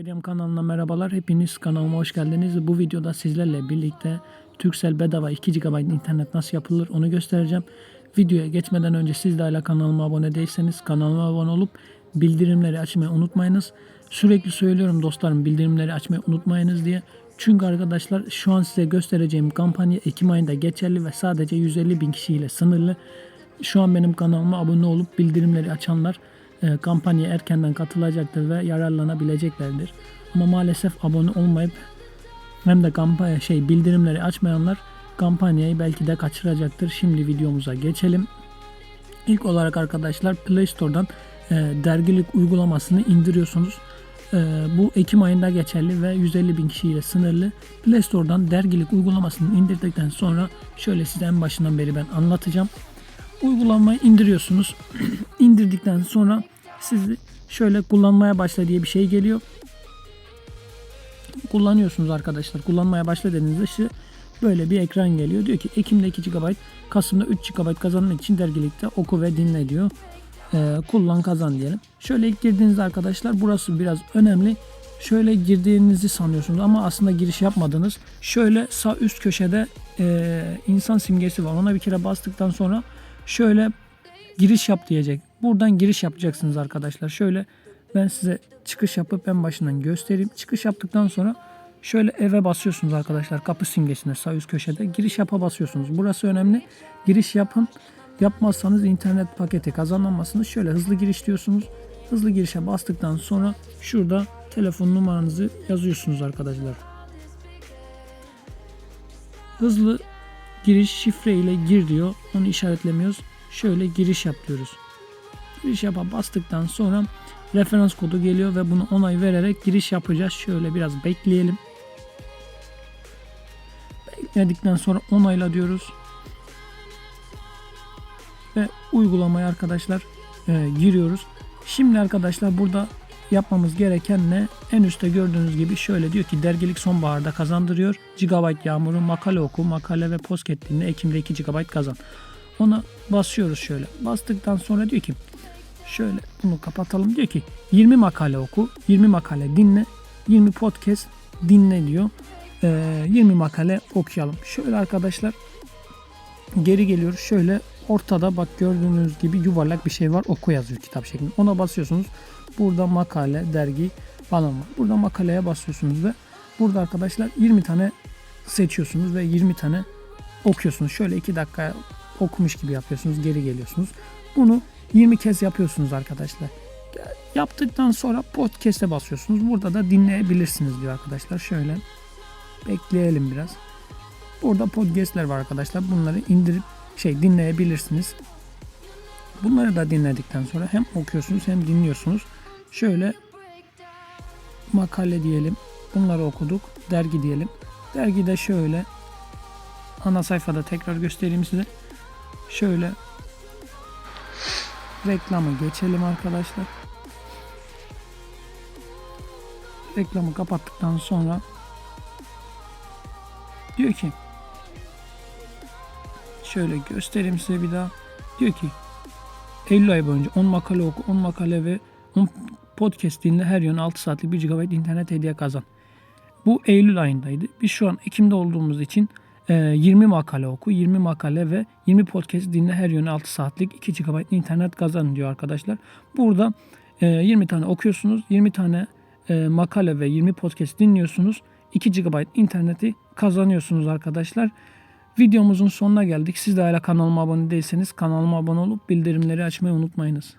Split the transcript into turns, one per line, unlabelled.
Medyam kanalına merhabalar. Hepiniz kanalıma hoş geldiniz. Bu videoda sizlerle birlikte Turkcell bedava 2 GB internet nasıl yapılır onu göstereceğim. Videoya geçmeden önce siz de hala kanalıma abone değilseniz kanalıma abone olup bildirimleri açmayı unutmayınız. Sürekli söylüyorum dostlarım bildirimleri açmayı unutmayınız diye. Çünkü arkadaşlar şu an size göstereceğim kampanya Ekim ayında geçerli ve sadece 150 bin kişiyle sınırlı. Şu an benim kanalıma abone olup bildirimleri açanlar e, kampanyaya erkenden katılacaktır ve yararlanabileceklerdir. Ama maalesef abone olmayıp hem de kampanya şey bildirimleri açmayanlar kampanyayı belki de kaçıracaktır. Şimdi videomuza geçelim. İlk olarak arkadaşlar Play Store'dan e, dergilik uygulamasını indiriyorsunuz. E, bu Ekim ayında geçerli ve 150 bin kişiyle sınırlı. Play Store'dan dergilik uygulamasını indirdikten sonra şöyle size en başından beri ben anlatacağım. Uygulamayı indiriyorsunuz. İndirdikten sonra sizi şöyle kullanmaya başla diye bir şey geliyor. Kullanıyorsunuz arkadaşlar. Kullanmaya başla dediğinizde işte böyle bir ekran geliyor. Diyor ki Ekim'de 2 GB, Kasım'da 3 GB kazanmak için dergilikte oku ve dinle diyor. Ee, kullan kazan diyelim. Şöyle ilk girdiğinizde arkadaşlar burası biraz önemli. Şöyle girdiğinizi sanıyorsunuz ama aslında giriş yapmadınız. Şöyle sağ üst köşede e, insan simgesi var. Ona bir kere bastıktan sonra şöyle giriş yap diyecek. Buradan giriş yapacaksınız arkadaşlar. Şöyle ben size çıkış yapıp en başından göstereyim. Çıkış yaptıktan sonra şöyle eve basıyorsunuz arkadaşlar. Kapı simgesine sağ üst köşede giriş yapa basıyorsunuz. Burası önemli. Giriş yapın. Yapmazsanız internet paketi kazanamazsınız. Şöyle hızlı giriş diyorsunuz. Hızlı girişe bastıktan sonra şurada telefon numaranızı yazıyorsunuz arkadaşlar. Hızlı giriş şifre ile gir diyor. Onu işaretlemiyoruz. Şöyle giriş yap diyoruz. Giriş yapa bastıktan sonra referans kodu geliyor ve bunu onay vererek giriş yapacağız. Şöyle biraz bekleyelim. Bekledikten sonra onayla diyoruz. Ve uygulamaya arkadaşlar e, giriyoruz. Şimdi arkadaşlar burada yapmamız gereken ne? En üstte gördüğünüz gibi şöyle diyor ki dergilik sonbaharda kazandırıyor. Gigabyte yağmuru, makale oku, makale ve podcast dinle Ekim'de 2 GB kazan. Ona basıyoruz şöyle. Bastıktan sonra diyor ki şöyle bunu kapatalım. Diyor ki 20 makale oku, 20 makale dinle, 20 podcast dinle diyor. Ee, 20 makale okuyalım. Şöyle arkadaşlar geri geliyoruz. Şöyle ortada bak gördüğünüz gibi yuvarlak bir şey var. Oku yazıyor kitap şeklinde. Ona basıyorsunuz. Burada makale, dergi falan var. Burada makaleye basıyorsunuz ve burada arkadaşlar 20 tane seçiyorsunuz ve 20 tane okuyorsunuz. Şöyle 2 dakika okumuş gibi yapıyorsunuz. Geri geliyorsunuz. Bunu 20 kez yapıyorsunuz arkadaşlar. Yaptıktan sonra podcast'e basıyorsunuz. Burada da dinleyebilirsiniz diyor arkadaşlar. Şöyle bekleyelim biraz. Burada podcast'ler var arkadaşlar. Bunları indirip şey dinleyebilirsiniz. Bunları da dinledikten sonra hem okuyorsunuz hem dinliyorsunuz. Şöyle makale diyelim. Bunları okuduk. Dergi diyelim. Dergide şöyle ana sayfada tekrar göstereyim size. Şöyle reklamı geçelim arkadaşlar. Reklamı kapattıktan sonra diyor ki şöyle göstereyim size bir daha. Diyor ki Eylül ayı boyunca 10 makale oku, 10 makale ve 10 podcast dinle her yön 6 saatlik 1 GB internet hediye kazan. Bu Eylül ayındaydı. Biz şu an Ekim'de olduğumuz için 20 makale oku, 20 makale ve 20 podcast dinle her yöne 6 saatlik 2 GB internet kazan diyor arkadaşlar. Burada 20 tane okuyorsunuz, 20 tane makale ve 20 podcast dinliyorsunuz. 2 GB interneti kazanıyorsunuz arkadaşlar. Videomuzun sonuna geldik. Siz de hala kanalıma abone değilseniz kanalıma abone olup bildirimleri açmayı unutmayınız.